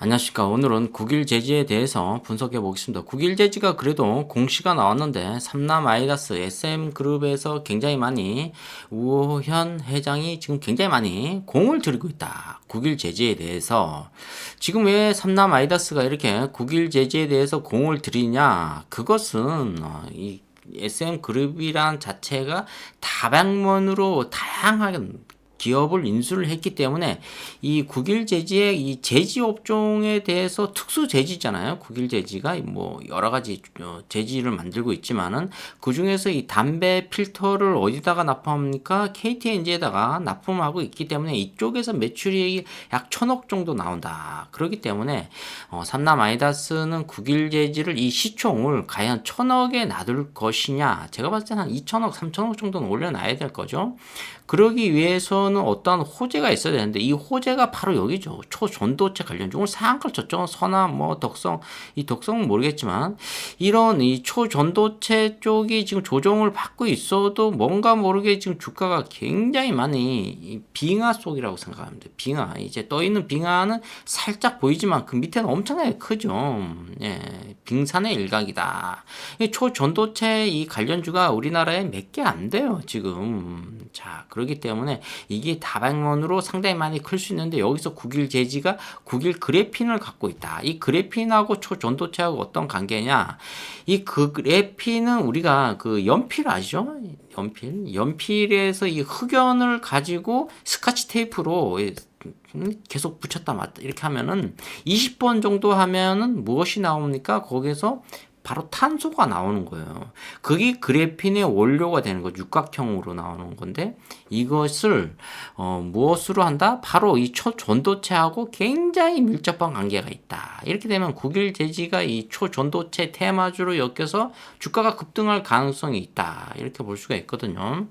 안녕하십니까. 오늘은 국일 제지에 대해서 분석해 보겠습니다. 국일 제지가 그래도 공시가 나왔는데 삼남 아이다스 SM그룹에서 굉장히 많이 우현 회장이 지금 굉장히 많이 공을 들이고 있다. 국일 제지에 대해서 지금 왜 삼남 아이다스가 이렇게 국일 제지에 대해서 공을 들이냐? 그것은 어, 이 SM그룹이란 자체가 다방면으로 다양하게 기업을 인수를 했기 때문에 이 국일 제지의 이 제지 업종에 대해서 특수 제지잖아요. 국일 제지가 뭐 여러 가지 어, 제지를 만들고 있지만은 그 중에서 이 담배 필터를 어디다가 납품합니까? KTNG에다가 납품하고 있기 때문에 이쪽에서 매출이 약 천억 정도 나온다. 그렇기 때문에 어, 삼남 아이다스는 국일 제지를 이 시총을 과연 천억에 놔둘 것이냐? 제가 봤을 때는 한 2천억, 3천억 정도는 올려놔야 될 거죠. 그러기 위해서는 어떠한 호재가 있어야 되는데 이 호재가 바로 여기죠. 초전도체 관련 중을 상한가를 쳤죠. 선화 뭐 덕성 이 덕성은 모르겠지만 이런 이 초전도체 쪽이 지금 조정을 받고 있어도 뭔가 모르게 지금 주가가 굉장히 많이 이 빙하 속이라고 생각합니다. 빙하 이제 떠 있는 빙하는 살짝 보이지만 그 밑에는 엄청나게 크죠. 예, 빙산의 일각이다. 이 초전도체 이 관련주가 우리나라에 몇 개 안 돼요 지금. 자 그렇기 때문에 이게 다방면으로 상당히 많이 클 수 있는데 여기서 국일 제지가 국일 그래핀을 갖고 있다. 이 그래핀하고 초전도체하고 어떤 관계냐? 이 그 그래핀은 우리가 그 연필 아시죠? 연필. 연필에서 이 흑연을 가지고 스카치 테이프로 계속 붙였다 놨다 이렇게 하면은 20번 정도 하면은 무엇이 나옵니까? 거기서 바로 탄소가 나오는 거예요. 그게 그래핀의 원료가 되는 거 육각형으로 나오는 건데 이것을 어, 무엇으로 한다? 바로 이 초전도체하고 굉장히 밀접한 관계가 있다. 이렇게 되면 국일 제지가 이 초전도체 테마주로 엮여서 주가가 급등할 가능성이 있다. 이렇게 볼 수가 있거든요.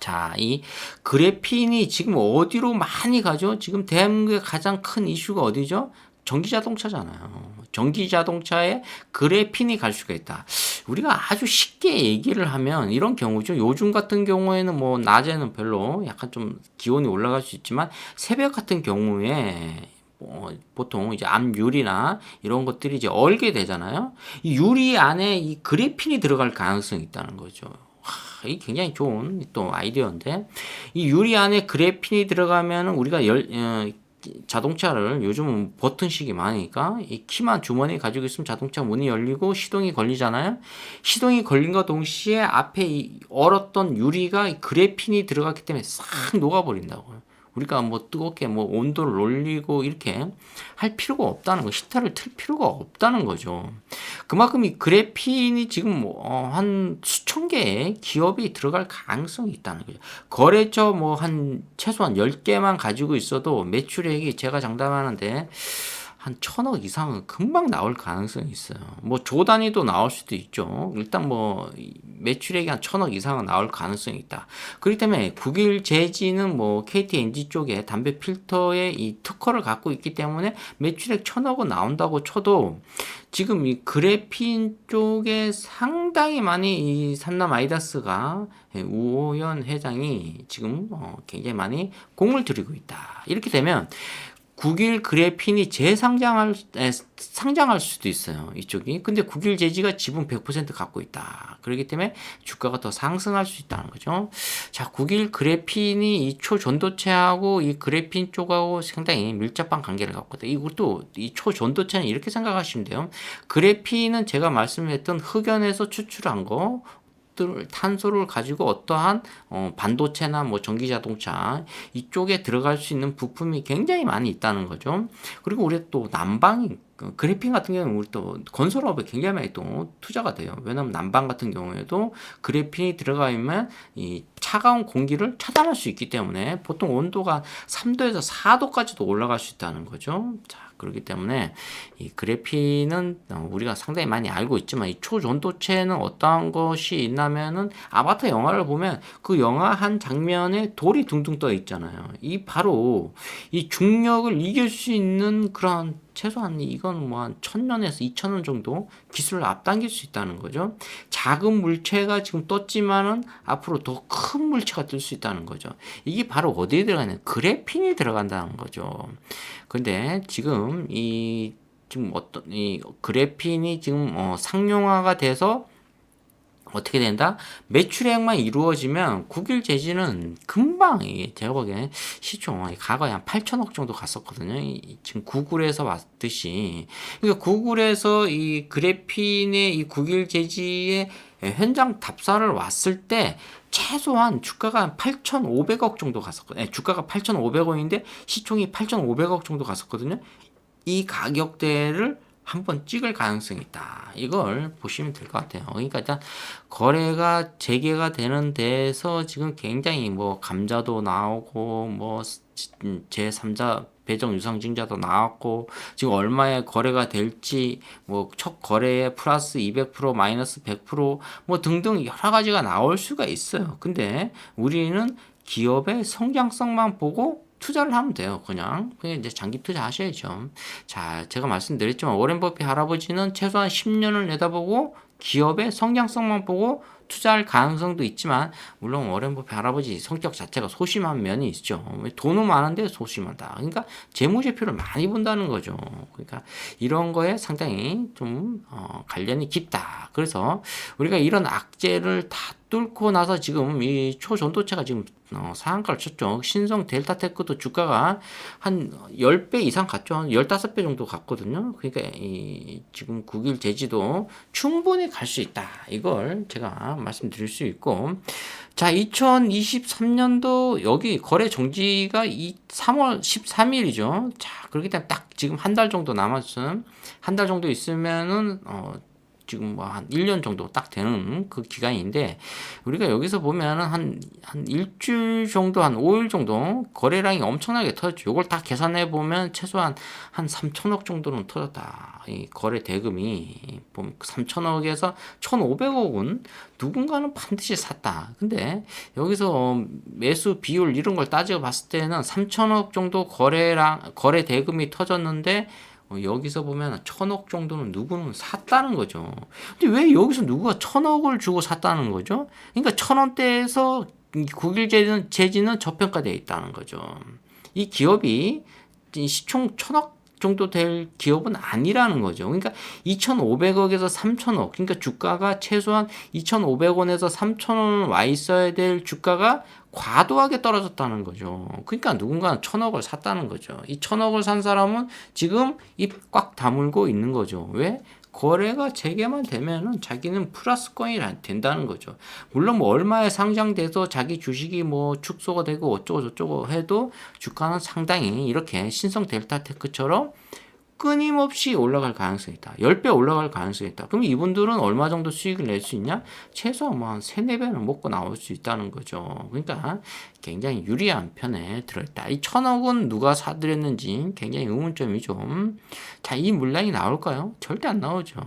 자, 이 그래핀이 지금 어디로 많이 가죠? 지금 대한민국의 가장 큰 이슈가 어디죠? 전기 자동차잖아요. 전기 자동차에 그래핀이 갈 수가 있다. 우리가 아주 쉽게 얘기를 하면 이런 경우죠. 요즘 같은 경우에는 뭐 낮에는 별로 약간 좀 기온이 올라갈 수 있지만 새벽 같은 경우에 뭐 보통 이제 암유리나 이런 것들이 이제 얼게 되잖아요. 이 유리 안에 이 그래핀이 들어갈 가능성이 있다는 거죠. 하, 이 굉장히 좋은 또 아이디어인데 이 유리 안에 그래핀이 들어가면 우리가 열 어, 자동차를 요즘은 버튼식이 많으니까 이 키만 주머니에 가지고 있으면 자동차 문이 열리고 시동이 걸리잖아요. 시동이 걸린과 동시에 앞에 이 얼었던 유리가 그래핀이 들어갔기 때문에 싹 녹아버린다고요. 우리가 뭐 뜨겁게 뭐 온도를 올리고 이렇게 할 필요가 없다는 거, 히터를 틀 필요가 없다는 거죠. 그만큼 이 그래핀이 지금 뭐 한 수천 개의 기업이 들어갈 가능성이 있다는 거죠. 거래처 뭐 한 최소한 10개만 가지고 있어도 매출액이 제가 장담하는데 한 천억 이상은 금방 나올 가능성이 있어요. 뭐 조 단위도 나올 수도 있죠. 일단 뭐 매출액이 한 천억 이상은 나올 가능성이 있다. 그렇기 때문에 국일 제지는 뭐 KTNG 쪽에 담배 필터에 이 특허를 갖고 있기 때문에 매출액 천억은 나온다고 쳐도 지금 이 그래핀 쪽에 상당히 많이 이 삼남 아이다스가 우호연 회장이 지금 어 굉장히 많이 공을 들이고 있다. 이렇게 되면 국일 그래핀이 재상장할 에, 상장할 수도 있어요. 이쪽이. 근데 국일 제지가 지분 100% 갖고 있다. 그렇기 때문에 주가가 더 상승할 수 있다는 거죠. 자, 국일 그래핀이 이 초전도체하고 이 그래핀 쪽하고 상당히 밀접한 관계를 갖고 있다. 이것도 이 초전도체는 이렇게 생각하시면 돼요. 그래핀은 제가 말씀했던 흑연에서 추출한 거 것들 탄소를 가지고 어떠한 어, 반도체나 뭐 전기 자동차 이쪽에 들어갈 수 있는 부품이 굉장히 많이 있다는 거죠. 그리고 우리 또 난방이 그 그래핀 같은 경우는 우리 또 건설업에 굉장히 많이 또 투자가 돼요. 왜냐하면 난방 같은 경우에도 그래핀이 들어가 있면 이 차가운 공기를 차단할 수 있기 때문에 보통 온도가 3도에서 4도까지도 올라갈 수 있다는 거죠. 자, 그렇기 때문에 이 그래핀은 우리가 상당히 많이 알고 있지만 이 초전도체는 어떠한 것이 있냐면은 아바타 영화를 보면 그 영화 한 장면에 돌이 둥둥 떠 있잖아요. 이 바로 이 중력을 이길 수 있는 그런 최소한 이건 뭐 한 천년에서 이천 원 정도 기술을 앞당길 수 있다는 거죠. 작은 물체가 지금 떴지만은 앞으로 더 큰 물체가 뜰 수 있다는 거죠. 이게 바로 어디에 들어가냐? 그래핀이 들어간다는 거죠. 근데 지금 이 지금 어떤 이 그래핀이 지금 어 상용화가 돼서 어떻게 된다? 매출액만 이루어지면 국일 재지는 금방 이게 제가 보기엔 시총 과거에 한 8천억 정도 갔었거든요. 이- 지금 구글에서 왔듯이 그러니까 구글에서 이 그래핀의 이 국일 재지의 현장 답사를 왔을 때 최소한 주가가 한 8,500억 정도 갔었거든요. 네, 주가가 8,500원인데 시총이 8,500억 정도 갔었거든요. 이 가격대를 한번 찍을 가능성이 있다. 이걸 보시면 될 것 같아요. 그러니까 일단 거래가 재개가 되는 데서 지금 굉장히 뭐 감자도 나오고 뭐 제3자 배정 유상증자도 나왔고 지금 얼마에 거래가 될지 뭐 첫 거래에 플러스 200% 마이너스 100%뭐 등등 여러 가지가 나올 수가 있어요. 근데 우리는 기업의 성장성만 보고 투자를 하면 돼요. 그냥 그냥 이제 장기 투자 하셔야죠. 자, 제가 말씀드렸지만 워렌 버핏 할아버지는 최소한 10년을 내다보고 기업의 성장성만 보고 투자할 가능성도 있지만 물론 워렌 버핏 할아버지 성격 자체가 소심한 면이 있죠. 돈은 많은데 소심하다. 그러니까 재무제표를 많이 본다는 거죠. 그러니까 이런 거에 상당히 좀 어, 관련이 깊다. 그래서 우리가 이런 악재를 다 뚫고 나서 지금 이 초전도체가 지금 어, 상한가를 쳤죠. 신성 델타 테크도 주가가 한 10배 이상 갔죠. 한 15배 정도 갔거든요. 그러니까 이 지금 국일 제지도 충분히 갈 수 있다. 이걸 제가 말씀드릴 수 있고 자, 2023년도 여기 거래 정지가 이 3월 13일이죠. 자, 그렇기 때문에 딱 지금 한 달 정도 남았음. 한 달 정도 있으면은 어 지금 뭐 한 1년 정도 딱 되는 그 기간인데 우리가 여기서 보면은 한, 한 일주일 정도 한 5일 정도 거래량이 엄청나게 터졌죠. 이걸 다 계산해 보면 최소한 한 3천억 정도는 터졌다. 이 거래 대금이 보면 3천억에서 1,500억은 누군가는 반드시 샀다. 근데 여기서 매수 비율 이런 걸 따져 봤을 때는 3천억 정도 거래량 거래 대금이 터졌는데 어, 여기서 보면 천억 정도는 누구는 샀다는 거죠. 근데 왜 여기서 누가 천억을 주고 샀다는 거죠? 그러니까 천 원대에서 국일 재지는, 재지는 저평가되어 있다는 거죠. 이 기업이 이 시총 천억 정도 될 기업은 아니라는 거죠. 그러니까 2,500억에서 3,000억. 그러니까 주가가 최소한 2,500원에서 3,000원 와 있어야 될 주가가 과도하게 떨어졌다는 거죠. 그러니까 누군가는 천억을 샀다는 거죠. 이 천억을 산 사람은 지금 입 꽉 다물고 있는 거죠. 왜? 거래가 재개만 되면은 자기는 플러스권이 된다는 거죠. 물론 뭐 얼마에 상장돼서 자기 주식이 뭐 축소가 되고 어쩌고 저쩌고 해도 주가는 상당히 이렇게 신성 델타 테크처럼 끊임없이 올라갈 가능성이 있다. 10배 올라갈 가능성이 있다. 그럼 이분들은 얼마 정도 수익을 낼 수 있냐? 최소한 뭐한 3, 4배는 먹고 나올 수 있다는 거죠. 그러니까 굉장히 유리한 편에 들어있다. 이 천억은 누가 사들였는지 굉장히 의문점이죠. 자, 이 물량이 나올까요? 절대 안 나오죠.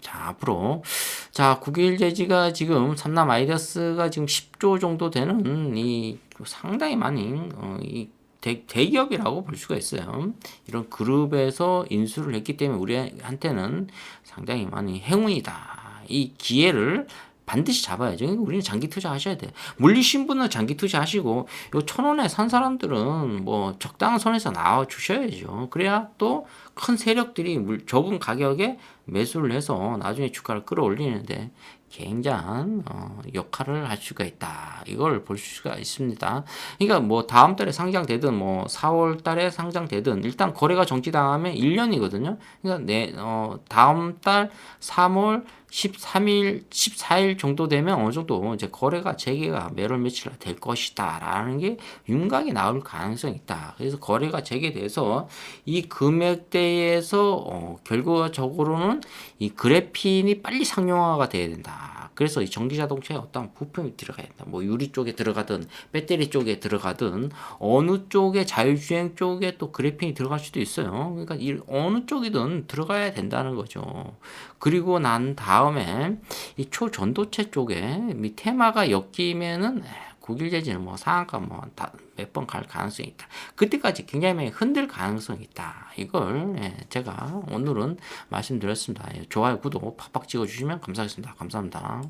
자, 앞으로. 자, 국일 제지가 지금 삼남 아이더스가 지금 10조 정도 되는 이 상당히 많이, 어, 이 대, 대기업이라고 볼 수가 있어요. 이런 그룹에서 인수를 했기 때문에 우리한테는 상당히 많이 행운이다. 이 기회를 반드시 잡아야죠. 우리는 장기 투자 하셔야 돼요. 물리신 분은 장기 투자 하시고 요 천 원에 산 사람들은 뭐 적당한 선에서 나와 주셔야죠. 그래야 또 큰 세력들이 물, 적은 가격에 매수를 해서 나중에 주가를 끌어올리는데 굉장한 어, 역할을 할 수가 있다. 이걸 볼 수가 있습니다. 그러니까 뭐 다음 달에 상장되든 뭐 4월 달에 상장되든 일단 거래가 정지당하면 1년이거든요. 그러니까 내 어, 다음 달 3월 13일, 14일 정도 되면 어느 정도 이제 거래가 재개가 매월 며칠 될 것이다 라는 게 윤곽이 나올 가능성이 있다. 그래서 거래가 재개돼서 이 금액대에서 어, 결과적으로는 이 그래핀이 빨리 상용화가 돼야 된다. 그래서 이 전기 자동차에 어떤 부품이 들어가야 된다. 뭐 유리 쪽에 들어가든 배터리 쪽에 들어가든 어느 쪽에 자율주행 쪽에 또 그래핀이 들어갈 수도 있어요. 그러니까 이 어느 쪽이든 들어가야 된다는 거죠. 그리고 난 다음에 이 초전도체 쪽에 이 테마가 엮이면은 국일제지는 뭐 상한가 뭐 몇 번 갈 가능성이 있다. 그때까지 굉장히 많이 흔들 가능성이 있다. 이걸 예, 제가 오늘은 말씀드렸습니다. 예, 좋아요, 구독 팍팍 찍어주시면 감사하겠습니다. 감사합니다.